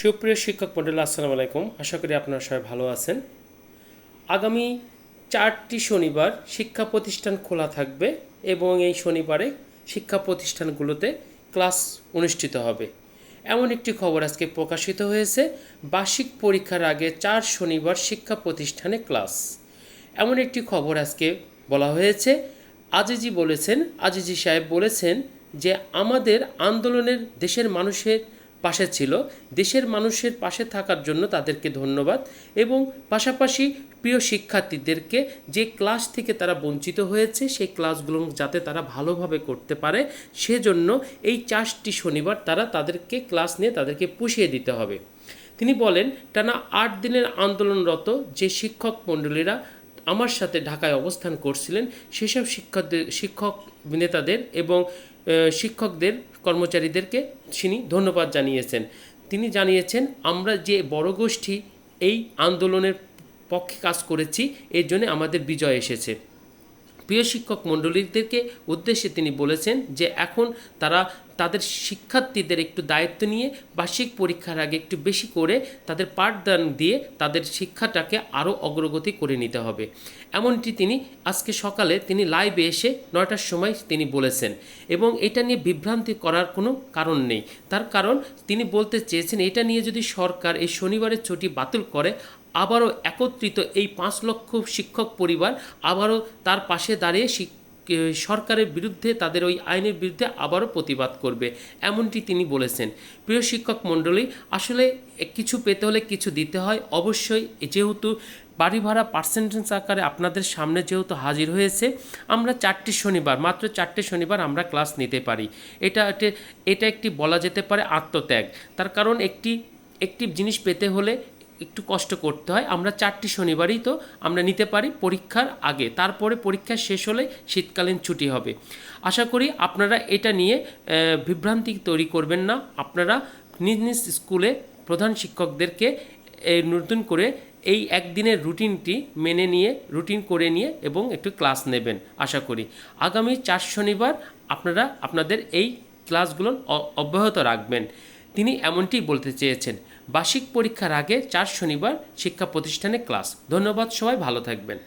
সুপ্রিয় শিক্ষক মন্ডল, আসসালামু আলাইকুম। আশা করি আপনারা সবাই ভালো আছেন। আগামী চারটি শনিবার শিক্ষা প্রতিষ্ঠান খোলা থাকবে এবং এই শনিবারে শিক্ষা প্রতিষ্ঠানগুলোতে ক্লাস অনুষ্ঠিত হবে। এমন একটি খবর আজকে প্রকাশিত হয়েছে, বার্ষিক পরীক্ষার আগে চার শনিবার শিক্ষা প্রতিষ্ঠানে ক্লাস। এমন একটি খবর আজকে বলা হয়েছে। আজিজি বলেছেন, আজিজি সাহেব বলেছেন যে আমাদের আন্দোলনের দেশের মানুষের পাশে ছিল। দেশের মানুষের পাশে থাকার জন্য তাদেরকে ধন্যবাদ এবং পাশাপাশি প্রিয় শিক্ষার্থীদেরকে যে ক্লাস থেকে তারা বঞ্চিত হয়েছে, সেই ক্লাসগুলো যাতে তারা ভালোভাবে করতে পারে, সেজন্য এই চারটি শনিবার তারা তাদেরকে ক্লাস নিয়ে তাদেরকে পুষিয়ে দিতে হবে। তিনি বলেন, টানা আট দিনের আন্দোলনরত যে শিক্ষক মণ্ডলীরা আমার সাথে ঢাকায় অবস্থান করছিলেন সেসব শিক্ষকদের, শিক্ষক নেতাদের এবং শিক্ষকদের কর্মচারীদেরকে তিনি ধন্যবাদ জানিয়েছেন। তিনি জানিয়েছেন, আমরা যে বড় গোষ্ঠী এই আন্দোলনের পক্ষে কাজ করেছি, এর জন্য আমাদের বিজয় এসেছে। প্রিয় শিক্ষক মণ্ডলীদেরকে উদ্দেশ্যে তিনি বলেছেন যে এখন তারা তাদের শিক্ষার্থীদের একটু দায়িত্ব নিয়ে বার্ষিক পরীক্ষার আগে একটু বেশি করে তাদের পাঠদান দিয়ে তাদের শিক্ষাটাকে আরও অগ্রগতি করে নিতে হবে। এমনটি তিনি আজকে সকালে তিনি লাইভে এসে নয়টার সময় তিনি বলেছেন এবং এটা নিয়ে বিভ্রান্তি করার কোনো কারণ নেই। তার কারণ তিনি বলতে চেয়েছেন, এটা নিয়ে যদি সরকার এই শনিবারের ছুটি বাতিল করে আবারও একত্রিত এই পাঁচ লক্ষ শিক্ষক পরিবার আবারও তার পাশে দাঁড়িয়ে সরকারের বিরুদ্ধে, তাদের ওই আইনের বিরুদ্ধে আবারও প্রতিবাদ করবে, এমনটি তিনি বলেছেন। প্রিয় শিক্ষক মণ্ডলী, আসলে কিছু পেতে হলে কিছু দিতে হয়। অবশ্যই যেহেতু বাড়ি ভাড়া পার্সেন্টেজ আকারে আপনাদের সামনে যেহেতু হাজির হয়েছে, আমরা চারটি শনিবার, মাত্র চারটে শনিবার আমরা ক্লাস নিতে পারি। এটা- এটা একটি বলা যেতে পারে আত্মত্যাগ। তার কারণ একটি একটি জিনিস পেতে হলে একটু কষ্ট করতে হয়। আমরা চারটি শনিবারই তো আমরা নিতে পারি পরীক্ষার আগে। তারপরে পরীক্ষা শেষ হলে শীতকালীন ছুটি হবে। আশা করি আপনারা এটা নিয়ে বিভ্রান্তি তৈরি করবেন না। আপনারা নিজ নিজ স্কুলে প্রধান শিক্ষকদেরকে নতুন করে এই একদিনের রুটিনটি মেনে নিয়ে, রুটিন করে নিয়ে এবং একটু ক্লাস নেবেন, আশা করি। আগামী চার শনিবার আপনারা, আপনাদের এই ক্লাসগুলো অব্যাহত রাখবেন। তিনি এমনটি বলতে চেয়েছেন বার্ষিক পরীক্ষার আগে চার শনিবার শিক্ষা প্রতিষ্ঠানে ক্লাস। ধন্যবাদ সবাই ভালো থাকবেন।